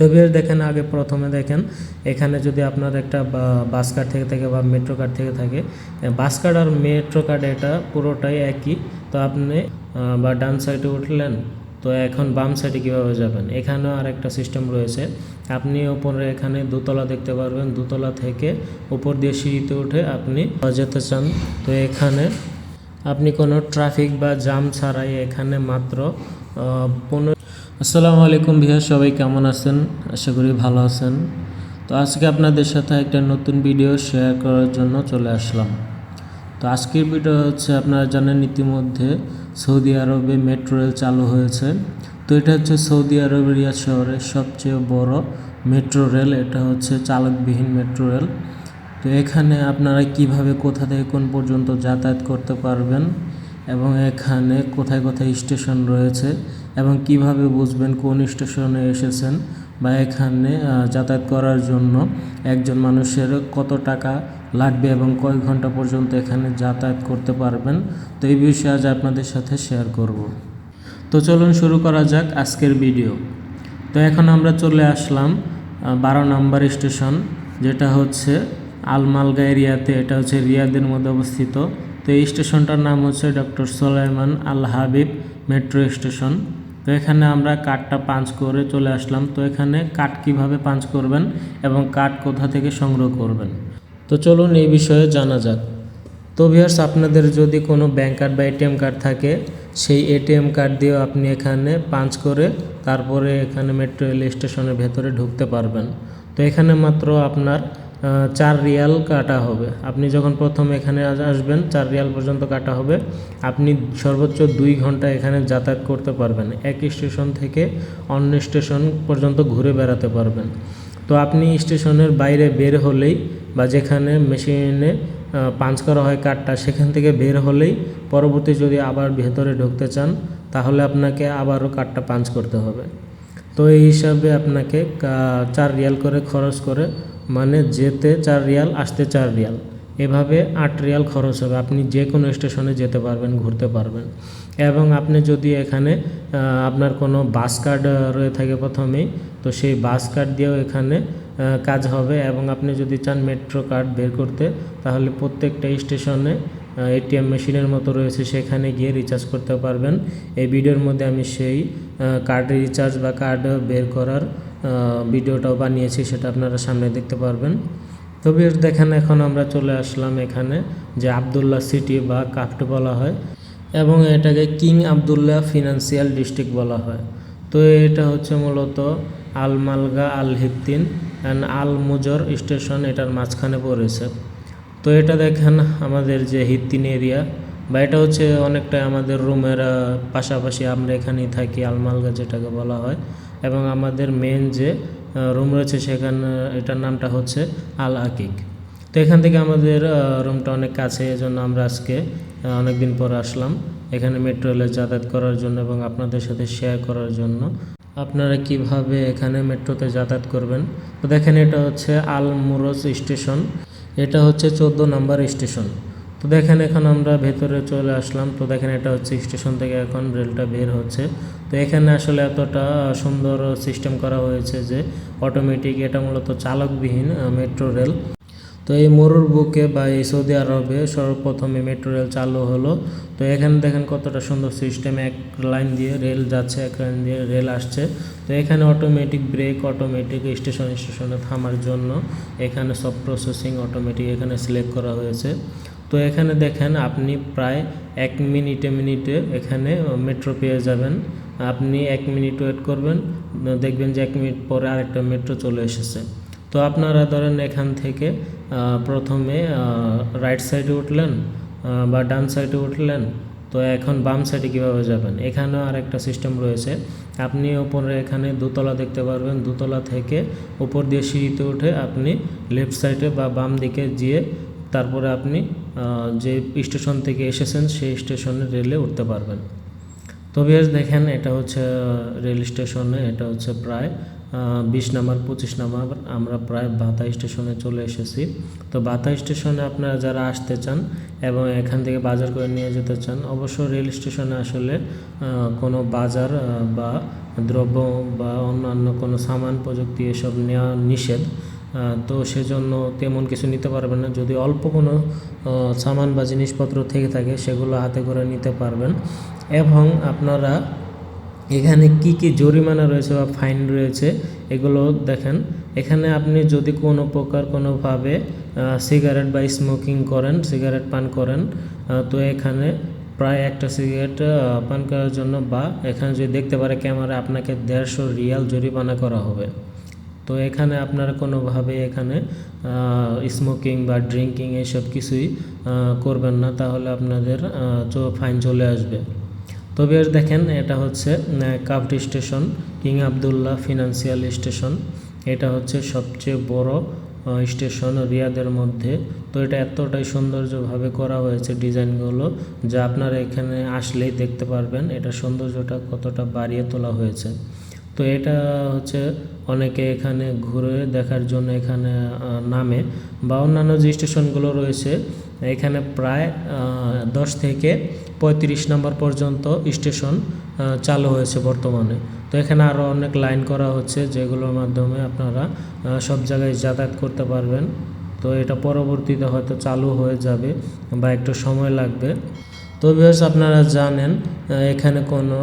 তবে দেখেন, আগে প্রথমে দেখেন, এখানে যদি আপনার একটা বাস কার্ড থেকে থাকে বা মেট্রো কার্ড থেকে থাকে বাস কার্ড আর মেট্রো কার্ড এটা পুরোটাই একই। তো আপনি বা ডান সাইডে উঠলেন, তো এখন বাম সাইডে কীভাবে যাবেন? এখানেও আর একটা সিস্টেম রয়েছে। আপনি ওপরে এখানে দোতলা দেখতে পারবেন। দোতলা থেকে উপর দিয়ে সিঁড়িতে উঠে আপনি যেতে চান। তো এখানে আপনি কোনো ট্রাফিক বা জাম ছাড়াই এখানে মাত্র পনেরো আসসালামু আলাইকুম ভিয়া সবাই কেমন আছেন? আশা করি ভালো আছেন। তো আজকে আপনাদের সাথে একটা নতুন ভিডিও শেয়ার করার জন্য চলে আসলাম। তো আজকের ভিডিও হচ্ছে, আপনারা জানেন ইতিমধ্যে সৌদি আরবে মেট্রো রেল চালু হয়েছে। তো এটা হচ্ছে সৌদি আরবের রিয়াদ শহরের সবচেয়ে বড় মেট্রো রেল, এটা হচ্ছে চালকবিহীন মেট্রো রেল। তো এখানে আপনারা কীভাবে, কোথা থেকে কোন পর্যন্ত যাতায়াত করতে পারবেন এবং এখানে কোথায় কোথায় স্টেশন রয়েছে এবং কীভাবে বুঝবেন কোন স্টেশনে এসেছেন বা এখানে যাতায়াত করার জন্য একজন মানুষের কত টাকা লাগবে এবং কয় ঘণ্টা পর্যন্ত এখানে যাতায়াত করতে পারবেন, তো এই বিষয়ে আজ আপনাদের সাথে শেয়ার করব। তো চলুন শুরু করা যাক আজকের ভিডিও তো এখন আমরা চলে আসলাম বারো নম্বর স্টেশন, যেটা হচ্ছে আলমালগা এরিয়াতে, এটা হচ্ছে রিয়াদের মধ্যে অবস্থিত। তো এই স্টেশনটার নাম হচ্ছে doctor Sulaiman Al Habib metro station. তো এখানে আমরা কার্ডটা পাঞ্চ করে চলে আসলাম। তো এখানে কার্ড কীভাবে পাঞ্চ করবেন এবং কার্ড কোথা থেকে সংগ্রহ করবেন? তো চলুন এই বিষয়ে জানা যাক। তো ভিউয়ার্স, আপনাদের যদি কোনো ব্যাংক কার্ড বা এটিএম কার্ড থাকে, সেই এটিএম কার্ড দিয়েও আপনি এখানে পাঞ্চ করে তারপরে এখানে মেট্রো রেল স্টেশনের ভেতরে ঢুকতে পারবেন। তো এখানে মাত্র আপনার চার রিয়াল কাটা হবে। আপনি যখন প্রথম এখানে আস- আসবেন, চার রিয়াল পর্যন্ত কাটা হবে। আপনি সর্বোচ্চ দুই ঘণ্টা এখানে যাতায়াত করতে পারবেন। এক স্টেশন থেকে অন্য স্টেশন পর্যন্ত ঘুরে বেড়াতে পারবেন। তো আপনি স্টেশনের বাইরে বের হলেই বা যেখানে মেশিনে পাঞ্চ করা হয় কার্ডটা সেখান থেকে বের হলেই পরবর্তী যদি আবার ভেতরে ঢুকতে চান, তাহলে আপনাকে আবারও কার্ডটা পাঞ্চ করতে হবে। তো এই হিসাবে আপনাকে চার রিয়াল করে খরচ করে মানে যেতে চার রিয়াল, আসতে চার রিয়াল। এভাবে আট রিয়াল খরচ হবে। আপনি যে কোনো স্টেশনে যেতে পারবেন, ঘুরতে পারবেন। এবং আপনি যদি এখানে আপনার কোনো বাস কার্ড রয়ে থাকে প্রথমেই, তো সেই বাস কার্ড দিয়েও এখানে কাজ হবে। এবং আপনি যদি চান মেট্রো কার্ড বের করতে, তাহলে প্রত্যেকটা স্টেশনে এটিএম মেশিনের মতো রয়েছে। সেখানে গিয়ে রিচার্জ করতে পারবেন। এই ভিডিওর মধ্যে আমি সেই কার্ড রিচার্জ বা কার্ড বের করার ভিডিওটাও বানিয়েছি, সেটা আপনারা সামনে দেখতে পারবেন। তবে দেখেন, এখন আমরা চলে আসলাম এখানে, যে আবদুল্লাহ সিটি বা কাফট বলা হয়, এবং এটাকে কিং আবদুল্লাহ ফিনান্সিয়াল ডিস্ট্রিক্ট বলা হয়। তো এটা হচ্ছে মূলত আল মালগা আল হিত্তিন অ্যান্ড আল মুজর স্টেশন, এটার মাঝখানে পড়েছে। তো এটা দেখেন, আমাদের যে হিত্তিন এরিয়া বা এটা হচ্ছে অনেকটা আমাদের রুমের পাশাপাশি আমরা এখানেই থাকি, আলমালগা যেটাকে বলা হয়। এবং আমাদের মেন যে রুম রয়েছে সেখানে, এটার নামটা হচ্ছে আল আকিক। তো এখান থেকে আমাদের রুমটা অনেক কাছে, এজন্য আমরা আজকে অনেক দিন পর আসলাম। এখানে মেট্রো রেলে যাতায়াত করার জন্য এবং আপনাদের সাথে শেয়ার করার জন্য। আপনারা কীভাবে এখানে মেট্রোতে যাতায়াত করবেন? তো দেখেন এটা হচ্ছে আল মুরোজ স্টেশন। এটা হচ্ছে চোদ্দ নম্বর স্টেশন। তো দেখেন এখন আমরা ভেতরে চলে আসলাম। তো দেখেন এটা হচ্ছে স্টেশন থেকে এখন রেলটা বের হচ্ছে। তো এখানে আসলে এতটা সুন্দর সিস্টেম করা হয়েছে যে অটোমেটিক এটা মূলত চালকবিহীন মেট্রো রেল তো এই মরুর বুকে বা এই সৌদি আরবে সর্বপ্রথমে মেট্রো রেল চালু হলো। তো এখানে দেখেন কতটা সুন্দর সিস্টেম, এক লাইন দিয়ে রেল যাচ্ছে, এক লাইন দিয়ে রেল আসছে। তো এখানে অটোমেটিক ব্রেক অটোমেটিক স্টেশন স্টেশনে থামার জন্য এখানে সব প্রসেসিং অটোমেটিক এখানে সিলেক্ট করা হয়েছে। তো এখানে দেখেন আপনি প্রায় এক মিনিটে মিনিটে এখানে মেট্রো পেয়ে যাবেন। আপনি এক মিনিট ওয়েট করবেন দেখবেন যে এক মিনিট পরে আরেকটা মেট্রো চলে এসেছে। তো আপনারা ধরেন এখান থেকে প্রথমে রাইট সাইডে উঠলেন বা ডান সাইডে উঠলেন, তো এখন বাম সাইডে কীভাবে যাবেন? এখানেও আর একটা সিস্টেম রয়েছে। আপনি ওপরে এখানে দোতলা দেখতে পারবেন। দোতলা থেকে উপর দিয়ে সিঁড়িতে উঠে আপনি লেফট সাইডে বা বাম দিকে গিয়ে তারপরে আপনি যে স্টেশন থেকে এসেছেন, সেই স্টেশনে রেলে উঠতে পারবেন। তো দেখেন, এটা হচ্ছে রেল স্টেশনে, এটা হচ্ছে প্রায় বিশ নাম্বার, পঁচিশ নাম্বার, আমরা প্রায় বাতা স্টেশনে চলে এসেছি। তো বাতা স্টেশনে আপনারা যারা আসতে চান এবং এখান থেকে বাজার করে নিয়ে যেতে চান অবশ্য রেল স্টেশনে আসলে কোনো বাজার বা দ্রব্য বা অন্যান্য কোনো সামান, প্রযুক্তি এসব নেওয়া নিষেধ। তো সেজন্য তেমন কিছু নিতে পারবেন না। যদি অল্প কোনো সামান বা জিনিসপত্র থেকে থাকে, সেগুলো হাতে করে নিতে পারবেন। এবং আপনারা এখানে কি কি জরিমানা রয়েছে বা ফাইন রয়েছে, এগুলো দেখেন। এখানে আপনি যদি কোনো প্রকার কোনোভাবে সিগারেট বা স্মোকিং করেন, সিগারেট পান করেন তো এখানে প্রায় একটা সিগারেট পান করার জন্য বা এখানে যদি দেখতে পারে ক্যামেরা আপনাকে দেড়শো রিয়াল জরিমানা করা হবে। তো এখানে আপনারা কোনোভাবে এখানে স্মোকিং বা ড্রিঙ্কিং এইসব কিছুই করবেন না, তাহলে আপনাদের ফাইন চলে আসবে। তবে দেখেন, এটা হচ্ছে KAFD station, King Abdullah financial station. এটা হচ্ছে সবচেয়ে বড় স্টেশন রিয়াদের মধ্যে। তো এটা এতটাই সৌন্দর্যভাবে করা হয়েছে ডিজাইনগুলো, যা আপনারা এখানে আসলেই দেখতে পারবেন, এটা সৌন্দর্যটা কতটা বাড়িয়ে তোলা হয়েছে। তো এটা হচ্ছে অনেকে এখানে ঘুরে দেখার জন্য এখানে নামে বা অন্যান্য যে স্টেশনগুলো রয়েছে, এখানে প্রায় দশ থেকে পঁয়ত্রিশ নম্বর পর্যন্ত স্টেশন চালু হয়েছে বর্তমানে। তো এখানে আরও অনেক লাইন করা হচ্ছে যেগুলোর মাধ্যমে আপনারা সব জায়গায় যাতায়াত করতে পারবেন। তো এটা পরবর্তীতে হয়তো চালু হয়ে যাবে বা একটু সময় লাগবে। তো ভিউয়ার্স আপনারা জানেন এখানে কোনো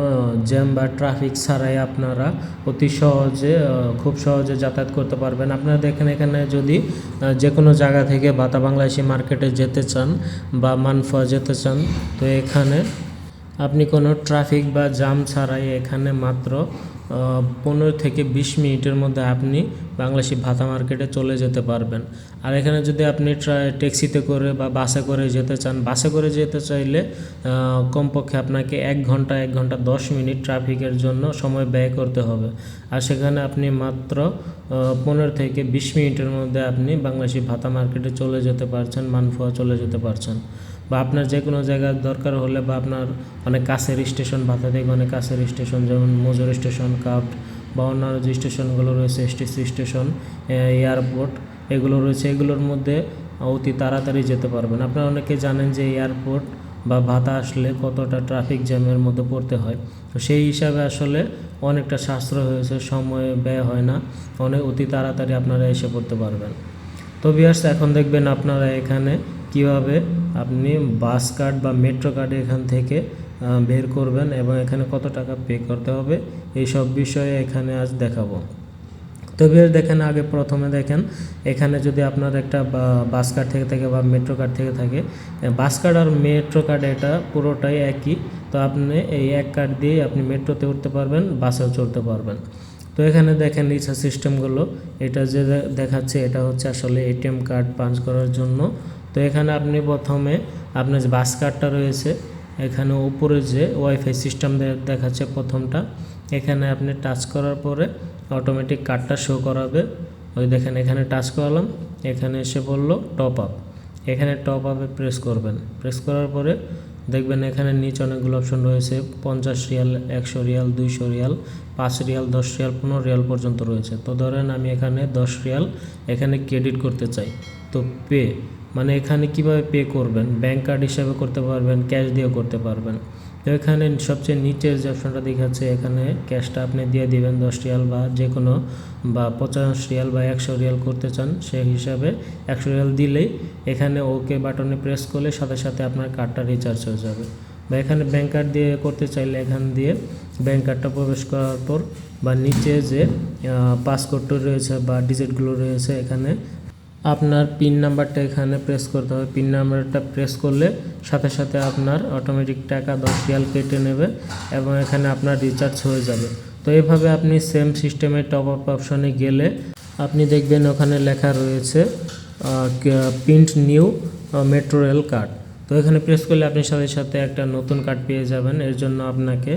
জ্যাম বা ট্রাফিক ছাড়াই আপনারা অতি সহজে খুব সহজে যাতায়াত করতে পারবেন। আপনারা দেখেন এখানে যদি যে কোনো জায়গা থেকে বাতা বাংলাদেশি মার্কেটে যেতে চান বা মানফা যেতে চান, তো এখানে আপনি কোনো ট্রাফিক বা জাম ছাড়াই এখানে মাত্র পনেরো থেকে বিশ মিনিটের মধ্যে আপনি বাংলাদেশি ভাতা মার্কেটে চলে যেতে পারবেন। আর এখানে যদি আপনি ট্যাক্সিতে করে বা বাসে করে যেতে চান, বাসে করে যেতে চাইলে কমপক্ষে আপনাকে এক ঘণ্টা এক ঘণ্টা দশ মিনিট ট্রাফিকের জন্য সময় ব্যয় করতে হবে। আর সেখানে আপনি মাত্র পনেরো থেকে বিশ মিনিটের মধ্যে আপনি বাংলাদেশি ভাতা মার্কেটে চলে যেতে পারছেন, মানফুয়া চলে যেতে পারছেন। বা আপনার যে কোনো জায়গার দরকার হলে বা আপনার অনেক কাছের স্টেশন ভাতা থেকে অনেক কাছের স্টেশন, যেমন মজুর স্টেশন, কাপ্ট বা অন্যান্য যে স্টেশনগুলো রয়েছে, এসটিসি স্টেশন এয়ারপোর্ট, এগুলো রয়েছে। এগুলোর মধ্যে অতি তাড়াতাড়ি যেতে পারবেন। আপনারা অনেকে জানেন যে এয়ারপোর্ট বা ভাতা আসলে কতটা ট্রাফিক জ্যামের মধ্যে পড়তে হয়। তো সেই হিসাবে আসলে অনেকটা সাশ্রয় হয়েছে, সময় ব্যয় হয় না, অনেক অতি তাড়াতাড়ি আপনারা এসে পড়তে পারবেন। তো বিয়ার্স এখন দেখবেন আপনারা এখানে কীভাবে আপনি বাস কার্ড বা মেট্রো কার্ড এখান থেকে বের করবেন এবং এখানে কত টাকা পে করতে হবে এই সব বিষয়ে এখানে আজ দেখাবো। তো দেখেন আগে প্রথমে দেখেন, এখানে যদি আপনার একটা বাস কার্ড থেকে থাকে বা মেট্রো কার্ড থেকে থাকে বাস কার্ড আর মেট্রো কার্ড এটা পুরোটাই একই, তো আপনি এই এক কার্ড দিয়ে আপনি মেট্রোতে উঠতে পারবেন, বাসেও চলতে পারবেন। তো এখানে দেখেন রিচার্জ সিস্টেমগুলো এটা যে দেখাচ্ছে, এটা হচ্ছে আসলে এটিএম কার্ড পাঞ্চ করার জন্য তো এখানে আপনি প্রথমে আপনার যে বাস কার্ডটা রয়েছে, এখানে উপরে যে ওয়াইফাই সিস্টেম দেখাচ্ছে প্রথমটা, এখানে আপনি টাচ করার পরে অটোমেটিক কার্ডটা শো করাবে। ওই দেখেন এখানে টাচ করালাম, এখানে এসে বলল টপ আপ এখানে টপ আপে প্রেস করবেন। প্রেস করার পরে দেখবেন এখানে নিচে অনেকগুলো অপশন রয়েছে, পঞ্চাশ রিয়াল, একশো রিয়াল, দুইশো রিয়াল, পাঁচ রিয়াল, দশ রিয়াল, পনেরো রিয়াল পর্যন্ত রয়েছে। তো ধরেন আমি এখানে দশ রিয়াল এখানে ক্রেডিট করতে চাই। তো পে মানে এখানে কীভাবে পে করবেন? ব্যাংক কার্ড হিসাবে করতে পারবেন ক্যাশ দিয়েও করতে পারবেন। তো এখানে সবচেয়ে নিচের যে অপশনটা দেখাচ্ছে, এখানে ক্যাশটা আপনি দিয়ে দিবেন দশ রিয়াল বা যে কোনো বা পঞ্চাশ রিয়াল বা একশো রিয়াল করতে চান, সেই হিসাবে একশো রিয়াল দিলেই এখানে ওকে বাটনে প্রেস করলে সাথে সাথে আপনার কার্ডটা রিচার্জ হয়ে যাবে। বা এখানে ব্যাংক কার্ড দিয়ে করতে চাইলে এখান দিয়ে ব্যাংক কার্ডটা প্রবেশ করার পর বা নিচে যে পাসকোডটা রয়েছে বা ডিজিটগুলো রয়েছে, এখানে আপনার পিন নাম্বারটা এখানে প্রেস করতে হবে। পিন নাম্বারটা প্রেস করলে সাথে সাথে আপনার অটোমেটিক টাকা দশ রিয়াল কেটে নেবে এবং এখানে আপনার রিচার্জ হয়ে যাবে। তো এভাবে আপনি সেম সিস্টেমে টপ আপ অপশনে গেলে আপনি দেখবেন ওখানে লেখা রয়েছে print new metro rail card তো এখানে প্রেস করলে আপনি সাথে সাথে একটা নতুন কার্ড পেয়ে যাবেন। এর জন্য আপনাকে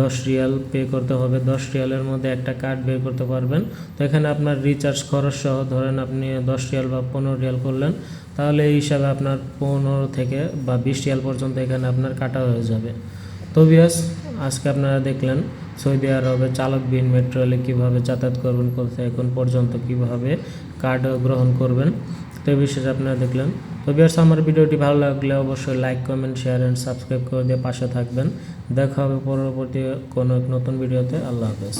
দশ রিয়াল পে করতে হবে। দশ রিয়ালের মধ্যে একটা কার্ড বের করতে পারবেন। তো এখানে আপনার রিচার্জ খরচ সহ ধরেন আপনি দশ রিয়াল বা পনেরো রিয়াল করলেন, তাহলে এই হিসাবে আপনার পনেরো থেকে বা বিশ রিয়াল পর্যন্ত এখানে আপনার কাটা হয়ে যাবে। তো বিয়াস, আজকে আপনারা দেখলেন সৌদি আরবে চালকবিহীন মেট্রো রেলে কীভাবে যাতায়াত করবেন, কোথায়, এখন পর্যন্ত কীভাবে কার্ড গ্রহণ করবেন। তো এই বিষয়ে আপনারা দেখলেন। তো বিয়ার্স আমার ভিডিওটি ভালো লাগলে অবশ্যই like comment share and subscribe করে দিয়ে পাশে থাকবেন। দেখা হবে পরবর্তী কোনো এক নতুন ভিডিওতে। আল্লাহ হাফেজ।